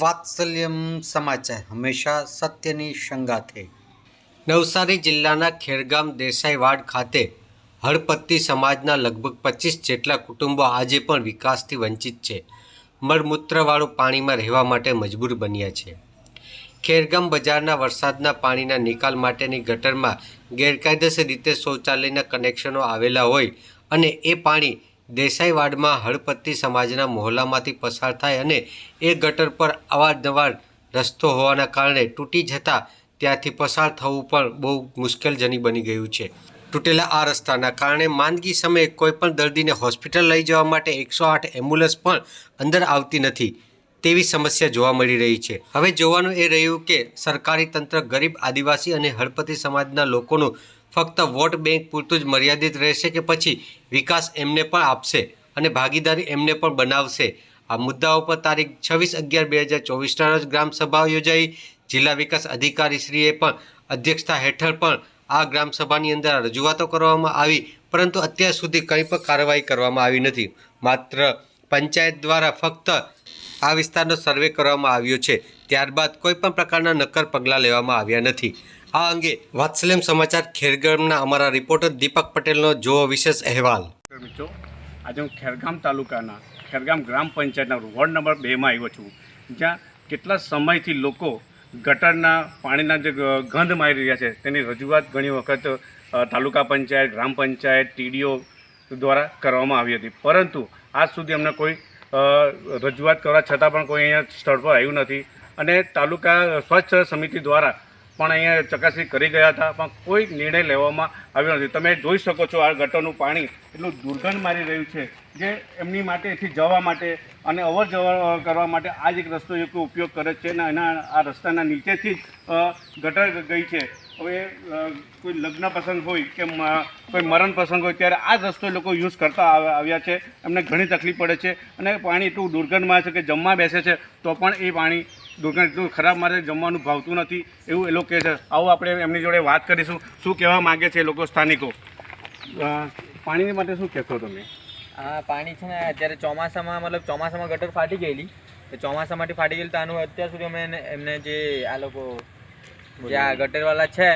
વાત્સલ્યમ સમાચાર હંમેશા સત્યની સંગાથે નવસારી જિલ્લાના ખેરગામ દેસાઈવાડ ખાતે હળપત્તી સમાજના લગભગ પચીસ જેટલા કુટુંબો આજે પણ વિકાસથી વંચિત છે. મળમૂત્રવાળું પાણીમાં રહેવા માટે મજબૂર બન્યા છે. ખેરગામ બજારના વરસાદના પાણીના નિકાલ માટેની ગટરમાં ગેરકાયદેસર રીતે શૌચાલયના કનેક્શનો આવેલા હોય અને એ પાણી દેસાઈવાડમાં હળપત્તી સમાજના મહોલ્લામાંથી પસાર થાય અને એ ગટર પર અવારનવાર રસ્તો હોવાના કારણે તૂટી જતાં ત્યાંથી પસાર થવું પણ બહુ મુશ્કેલજનક બની ગયું છે. તૂટેલા આ રસ્તાના કારણે માંદગી સમયે કોઈપણ દર્દીને હોસ્પિટલ લઈ જવા માટે એકસો આઠ એમ્બ્યુલન્સ પણ અંદર આવતી નથી તેવી સમસ્યા જોવા મળી રહી છે. હવે જોવાનું એ રહ્યું કે સરકારી તંત્ર ગરીબ આદિવાસી અને હળપતિ સમાજના લોકોનું ફક્ત વોટ બેંક પૂરતું જ મર્યાદિત રહેશે કે પછી વિકાસ એમને પણ આપશે અને ભાગીદારી એમને પણ બનાવશે? આ મુદ્દાઓ પર તારીખ છવ્વીસ અગિયાર બે હજાર ચોવીસના રોજ ગ્રામસભા યોજાઈ. જિલ્લા વિકાસ અધિકારીશ્રીએ પણ અધ્યક્ષતા હેઠળ પણ આ ગ્રામસભાની અંદર રજૂઆતો કરવામાં આવી, પરંતુ અત્યાર સુધી કંઈ પણ કાર્યવાહી કરવામાં આવી નથી. માત્ર પંચાયત દ્વારા ફક્ત આ વિસ્તારનો સર્વે કરવામાં આવ્યો છે. ત્યારબાદ કોઈ પણ પ્રકારના નક્કર પગલાં લેવામાં આવ્યા નથી. આ અંગે વાત્સલ્યમ સમાચાર ખેરગામના અમારા રિપોર્ટર દીપક પટેલનો જો વિશેષ અહેવાલ. મિત્રો. આજે હું ખેરગામ તાલુકાના, ખેરગામ ગ્રામ પંચાયતના વોર્ડ નંબર બેમાં આવ્યો છું. જ્યાં કેટલા સમયથી લોકો ગટરના પાણીના જે ગંધ મારી રહ્યા છે, તેની રજૂઆત ઘણી વખત તાલુકા પંચાયત, ગ્રામ પંચાયત ટીડીઓ દ્વારા કરવામાં આવી હતી. પરંતુ આજ સુધી અમને કોઈ રજૂઆત કરવા છતાં પણ કોઈ અહીંયા સ્થળ પર આવ્યું નથી. અને તાલુકા સ્વચ્છ સમિતિ દ્વારા પણ અહીંયા ચકાસણી કરી ગયા હતા, પણ કોઈ નિર્ણય લેવામાં આવ્યો નથી. તમે જોઈ શકો છો આ ગટરનું પાણી એટલું દુર્ગંધ મારી રહ્યું છે જે એમની માટે, એથી જવા માટે અને અવર જવર કરવા માટે આ જ એક રસ્તો એક ઉપયોગ કરે છે અને એના આ રસ્તાના નીચેથી જ ગટર ગઈ છે. હવે કોઈ લગ્ન પ્રસંગ હોય કે કોઈ મરણ પ્રસંગ હોય ત્યારે આ રસ્તો લોકો યુઝ કરતા આવ- આવ્યા છે. એમને ઘણી તકલીફ પડે છે. અને પાણી એટલું દુર્ગંધમાં છે કે જમવા બેસે છે તો પણ એ પાણી દુર્ગંધ એટલું ખરાબ મારે જમવાનું ભાવતું નથી એવું એ લોકો કહે છે. આવું આપણે એમની જોડે વાત કરીશું. શું કહેવા માગે છે એ લોકો સ્થાનિકો? અ, પાણીની માટે શું કહેશો તમે? આ પાણી છે ને અત્યારે ચોમાસામાં મતલબ ચોમાસામાં ગટર ફાટી ગયેલી. તો ચોમાસામાંથી ફાટી ગયેલી તો આનું અત્યાર સુધી અમે એમને જે આ લોકો જે આ ગટરવાળા છે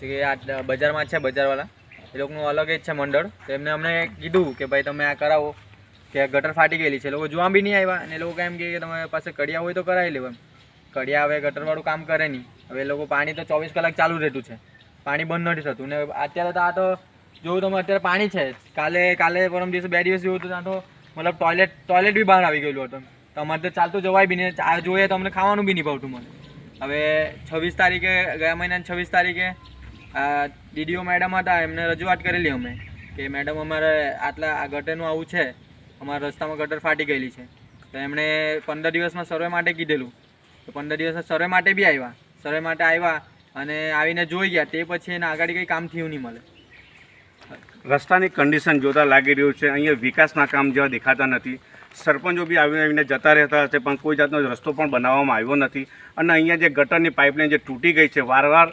જે આ બજારમાં છે બજારવાળા એ લોકોનું અલગ જ છે મંડળ. તો એમને અમને કીધું કે ભાઈ તમે આ કરાવો કે ગટર ફાટી ગયેલી છે. લોકો જોવા બી નહીં આવ્યા અને લોકો એમ કે તમારી પાસે કડિયા હોય તો કરાવી લેવા એમ. કડિયા હવે ગટરવાળું કામ કરે નહીં. હવે એ લોકો પાણી તો ચોવીસ કલાક ચાલુ રહેતું છે. પાણી બંધ નથી થતું. ને અત્યારે તો આ તો જોયું તમે અત્યારે પાણી છે. કાલે કાલે પરમ દિવસે બે દિવસ જોયું તો ત્યાં તો મતલબ ટોયલેટ ટોયલેટ બી બહાર આવી ગયેલું હતું. તમારે તો ચાલતું જવાય બી નહીં. આ જોઈએ તો અમને ખાવાનું બી નહીં ભાવતું મને. હવે છવ્વીસ તારીખે, ગયા મહિનાની છવ્વીસ તારીખે ડીડીઓ મેડમ હતા, એમને રજૂઆત કરેલી અમે, કે મેડમ અમારે આટલા, આ ગટરનું આવું છે, અમારા રસ્તામાં ગટર ફાટી ગયેલી છે. તો એમણે પંદર દિવસમાં સર્વે માટે કીધેલું. તો પંદર દિવસમાં સર્વે માટે બી આવ્યા. સર્વે માટે આવ્યા અને આવીને જોઈ ગયા. તે પછી એને આગળ કંઈ કામ થયું નહીં મળે. રસ્તાની કન્ડિશન જોતા લાગી રહ્યું છે. અહીંયા વિકાસના કામ જેવા દેખાતા નથી. સરપંચો બી આવીને આવીને જતા રહેતા હશે, પણ કોઈ જાતનો રસ્તો પણ બનાવવામાં આવ્યો નથી. અને અહીંયા જે ગટરની પાઇપલાઇન જે તૂટી ગઈ છે, વારવાર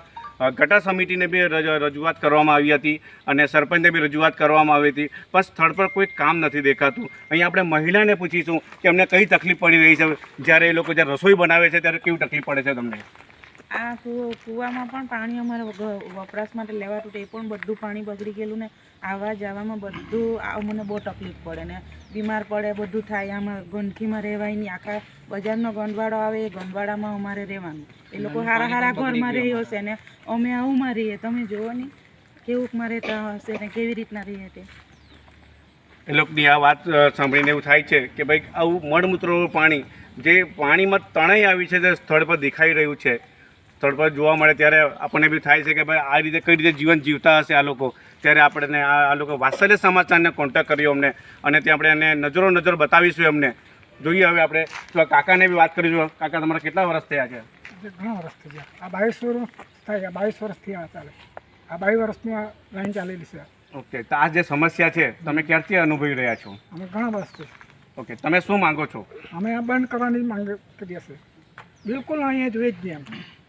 ગટર સમિતિને બી રજૂઆત કરવામાં આવી હતી અને સરપંચને બી રજૂઆત કરવામાં આવી હતી, પણ સ્થળ પર કોઈ કામ નથી દેખાતું. અહીંયા આપણે મહિલાને પૂછીશું કે એમને કઈ તકલીફ પડી રહી છે? જ્યારે એ લોકો જ્યારે રસોઈ બનાવે છે, ત્યારે કેવી તકલીફ પડે છે તમને? આ કૂવો કૂવામાં પણ પાણી અમારે વપરાશ માટે લેવાતું હતું. એ પણ બધું પાણી બગડી ગયેલું ને આવવા જવામાં બધું મને બહુ તકલીફ પડે ને બીમાર પડે બધું થાય. આમાં ગંદકીમાં રહેવાય નહીં. આખા બજારનો ગંદવાડો આવે એ ગંદવાડામાં અમારે રહેવાનું. એ લોકો હારા હારા ઘરમાં રહી હશે ને અમે આવુંમાં રહીએ. તમે જુઓ ને કેવુંકમાં રહેતા હશે ને કેવી રીતના રહીએ તે. એ લોકોની આ વાત સાંભળીને એવું થાય છે કે ભાઈ આવું મળમૂત્રનું પાણી જે પાણીમાં તણાઈ આવી છે તે સ્થળ પર દેખાઈ રહ્યું છે સ્થળ પર જોવા મળે ત્યારે આપણને બી થાય છે કે ભાઈ આ રીતે કઈ રીતે જીવન જીવતા હશે આ લોકો. ત્યારે આપણને આ લોકો વાત્સલ્ય સમાચારને કોન્ટેક્ટ કર્યો અમને. અને ત્યાં આપણે એને નજરો નજર બતાવીશું એમને. જોઈએ હવે આપણે. તો કાકાને બી વાત કરીશું. કાકા તમારા કેટલા વર્ષ થયા છે? ઘણા વર્ષ થઈ ગયા. આ બાવીસ વર્ષ થાય બાવીસ વર્ષથી આ ચાલે. આ બાવીસ વર્ષની આ લાઈન ચાલેલી છે. ઓકે. તો આ જે સમસ્યા છે તમે ક્યારથી અનુભવી રહ્યા છો? અમે ઘણા વર્ષથી ઓકે. તમે શું માંગો છો? અમે આ બંધ કરવાની માંગ કરીએ છીએ. બિલકુલ અહીંયા જોઈએ જ નહીં એમ.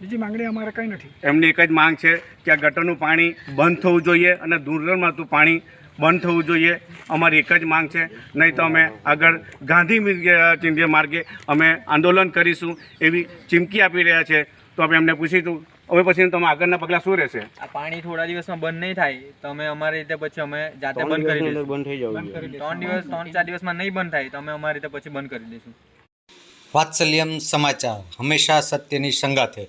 બીજી માંગણી અમારે કંઈ નથી. એમની એક જ માંગ છે કે આ ગટરનું પાણી બંધ થવું જોઈએ અને દુર્ગંધમાંથી પાણી બંધ થવું જોઈએ. અમારી એક જ માંગ છે. નહીં તો અમે આગળ ગાંધી મિર્ગ- ચિંધ્ય માર્ગે અમે આંદોલન કરીશું એવી ચીમકી આપી રહ્યા છે. તો અમે એમને પૂછીશું. હવે પછી તમે આગળના પગલાં શું રહેશે? આ પાણી થોડા દિવસમાં બંધ નહીં થાય. તો અમે અમારી રીતે પછી અમે જાતે બંધ કરી દઈશું. બંધ થઈ જવું ત્રણ દિવસ ત્રણ ચાર દિવસમાં નહીં બંધ થાય તો અમે અમારી રીતે પછી બંધ કરી દઈશું. વાત્સલ્યમ સમાચાર. હંમેશા સત્યની સંગાથે.